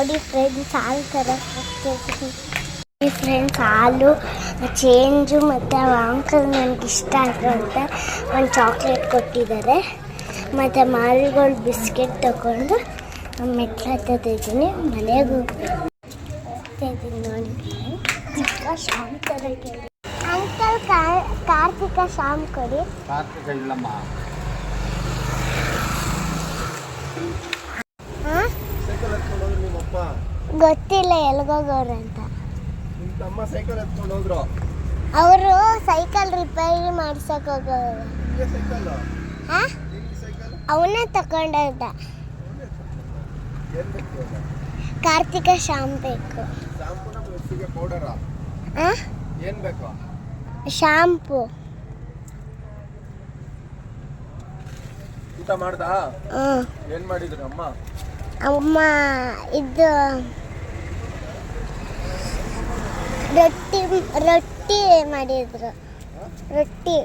ನೋಡಿ ಫ್ರೆಂಡ್ಸ್ ಹಾಲು ಥರ ಫ್ರೆಂಡ್ಸ್ ಹಾಲು ಚೇಂಜು ಮತ್ತು ಆ ಅಂಕಲ್ ನನಗೆ ಇಷ್ಟ ಅಂತ ಒಂದು ಚಾಕ್ಲೇಟ್ ಕೊಟ್ಟಿದ್ದಾರೆ ಮತ್ತು ಮಾರಿಗೋಲ್ಡ್ ಬಿಸ್ಕೆಟ್ ತಗೊಂಡು ಮೆಟ್ಲು ಹತ್ತಿದ್ದೀನಿ ಮನೆಗೂ ಹೋಗ್ತಾ ಇದ್ದೀನಿ ನೋಡಿ ಚಿಕ್ಕ ಶಾಮ್ ಥರ ಅಂಕಲ್ ಕಾರ್ತಿಕ ಶಾಮ್ ಕೊಡಿ. ಕಾರ್ತಿಕ ಇಲ್ಲಮ್ಮ. ಹಾಂ ಸೈಕಲ್ ಎತ್ಕೊಂಡು ಹೋದ್ರು ನಿಮ್ಮಪ್ಪ ಗೊತ್ತಿಲ್ಲ ಎಲ್ಗೋಗೋರು ಅಂತ. ನಿಮ್ಮ ತಮ್ಮ ಸೈಕಲ್ ಎತ್ಕೊಂಡು ಹೋದ್ರು? ಅವರು ಸೈಕಲ್ ರಿಪೇರಿ ಮಾಡ್ಸಕ್ ಹೋಗೋರು. ನಿಮಗೆ ಸೈಕಲ್? ಹಾ ನಿಮ್ಗೆ ಸೈಕಲ್? ಅವನೇ ತಕೊಂಡ ಏನ್ ಬೇಕು? ಕಾರ್ತಿಕ ಶಾಮ್ ಬೇಕು. ಶಾಂಪೂನ ಪೌಡರ ಏನ್ ಬೇಕು? ಶಾಂಪು ಊಟ ಮಾಡ್ದ? ಹ್ಮ್. ಏನ್ ಮಾಡಿದ್ರು ಅಮ್ಮ? ಅಮ್ಮ ಇದು ರೊಟ್ಟಿ ರೊಟ್ಟಿ ಮಾಡಿದ್ರು. ರೊಟ್ಟಿ.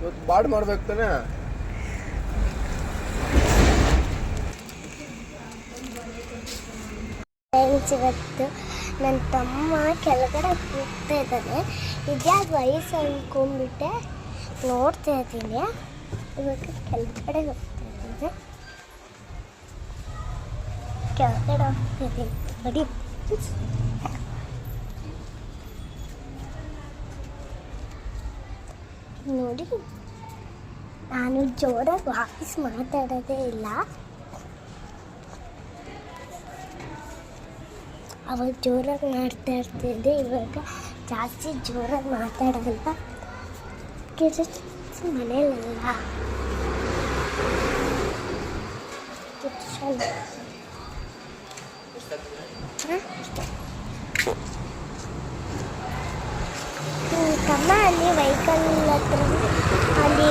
ಇವತ್ತು ಬಾಡ್ ಮಾಡ್ಬೇಕು ತಾನೆ? ಇವತ್ತು ನನ್ನ ತಮ್ಮ ಕೆಳಗಡೆ ಕೂಗ್ತಾ ಇದ್ದಾನೆ. ಇದ್ಯಾಗ ವಯಸ್ಸು ಅನ್ಕೊಂಡ್ಬಿಟ್ಟೆ? ನೋಡ್ತಾ ಇದ್ದೀನಿ. ಇವಾಗ ಕೆಳಗಡೆ ಹೋಗ್ತಾ ಇದ್ದೀನಿ. ಕೆಳಗಡೆ ಹೋಗ್ತಾ ಇದ್ದೀನಿ. ಬಡಿ. ನೋಡಿ. ನಾನು ಜೋರಾಗಿ ವಾಪಸ್ ಮಾತಾಡೋದೇ ಇಲ್ಲ. ಅವಾಗ ಜೋರಾಗಿ ಮಾಡ್ತಾ ಇರ್ತಿದ್ದೆ ಇವಾಗ ಜಾಸ್ತಿ ಜೋರಾಗಿ ಮಾತಾಡಲ್ಲ ಕಿರಿಚ್ ಮನೇಲಲ್ಲ ಕಿರ್ಚಲ್ಲ. ತಮ್ಮ ಅಲ್ಲಿ ವೆಹಿಕಲ್ ಹತ್ರ, ಅಲ್ಲಿ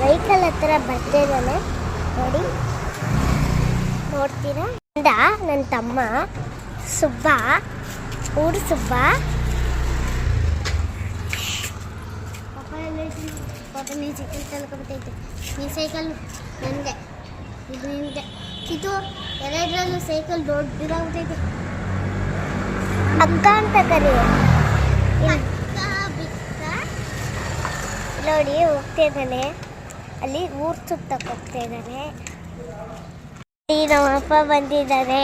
ವೆಹಿಕಲ್ ಹತ್ರ ಬರ್ತಿದ್ದಾನೆ. ನೋಡಿ. ನೋಡ್ತೀರಾ? ಅಂದಾ ನನ್ನ ತಮ್ಮ, ಸುಬ್ಬ, ಊರು ಸುಬ್ಬ. ನೀನು ಸೈಕಲ್ ತಳ್ಕೊಬಿಟ್ಟೈತೆ ನೀನು ಸೈಕಲ್ ನನಗೆ ಇದು ನಿನಗೆ ಇದು ಎರಡರಲ್ಲೂ ಸೈಕಲ್ ದೊಡ್ಡದಾಗ್ಬಿಟ್ಟೈತೆ. ಅಕ್ಕ ಅಂತ ಕರಿ. ನೋಡಿ ಹೋಗ್ತಾ ಇದ್ದಾನೆ. ಅಲ್ಲಿ ಊರ್ ಸುತ್ತಕ್ಕೆ ಹೋಗ್ತಾ ಇದ್ದಾನೆ. ನಮ್ಮ ಅಪ್ಪ ಬಂದಿದ್ದಾರೆ.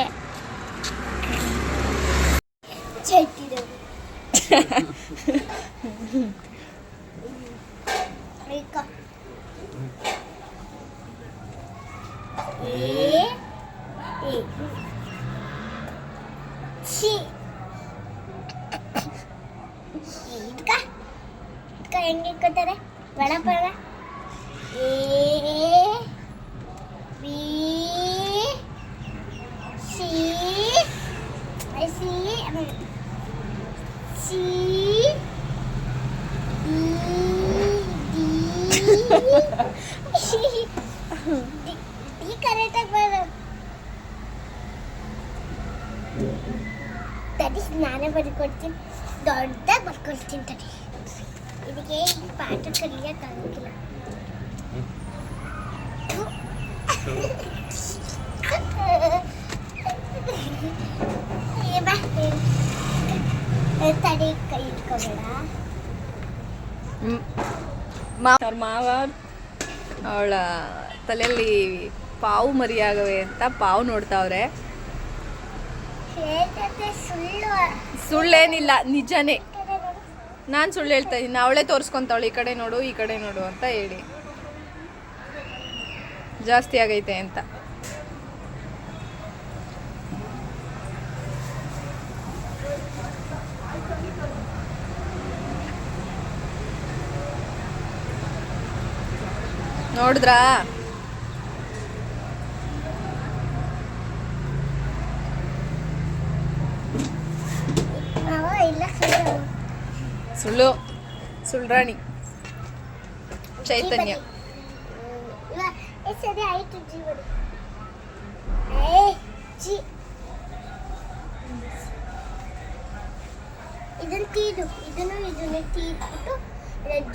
ಹೆಂಗೆ ಇಟ್ಕೋತಾರೆ? ಬಡ ಬಡ A B C I C C D ಕರೆಕ್ಟಾಗಿ ಬರ ತಡಿ ನಾನೇ ಬರ್ಕೊಡ್ತೀನಿ ದೊಡ್ಡದಾಗಿ ಬರ್ಕೊಳ್ತೀನಿ ತಡಿ ಇದಕ್ಕೆ ಪಾಠ ಏ, ತಡಿ ಕೈ ಇಟ್ಕೋಬೇಡ ಅವ್ರ ಮಾವ ಅವಳ ತಲೆಯಲ್ಲಿ ಪಾವು ಮರಿಯಾಗವೆ ಅಂತ ಪಾವು ನೋಡ್ತಾವ್ರೆ. ಸುಳ್ಳೇನಿಲ್ಲ ನಿಜನೇ. ನಾನು ಸುಳ್ಳು ಹೇಳ್ತಾ ಇದ್ದೀನಿ. ಅವಳೇ ತೋರಿಸ್ಕೊಂತಾವಳು, ಈ ಕಡೆ ನೋಡು, ಈ ಕಡೆ ನೋಡು ಅಂತ ಹೇಳಿ. ಜಾಸ್ತಿ ಆಗೈತೆ ಅಂತ. ನೋಡಿದ್ರಾ? ಸುಳ್ಳು ಸುಳ್ರಾಣಿ ಚೈತನ್ಯ ಇವ- ಏ ಸರಿ ಆಯ್ತು ಜೀವನ ಏ ಜಿ ಇದನ್ನ ತೀಡು ಇದನ್ನು ಇದನ್ನ ತೀದ್ಬಿಟ್ಟು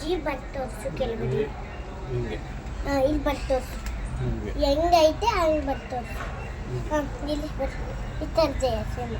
ಜಿ ಬಟ್ ತೋರಿಸು ಕೆಳಗಡೆ ಹಿಂಗೆ ಹಾ ಇಲ್ಲಿ ಬಟ್ ತೋರಿಸು ಹಿಂಗೆ ಹೆಂಗೈತೆ ಹಂಗೆ ಬಟ್ ತೋರಿಸು ಹಾಂ ಇಲ್ಲಿ ಬರ್ರಿ ಈ ಥರ ಜಯ ಸೇಮ್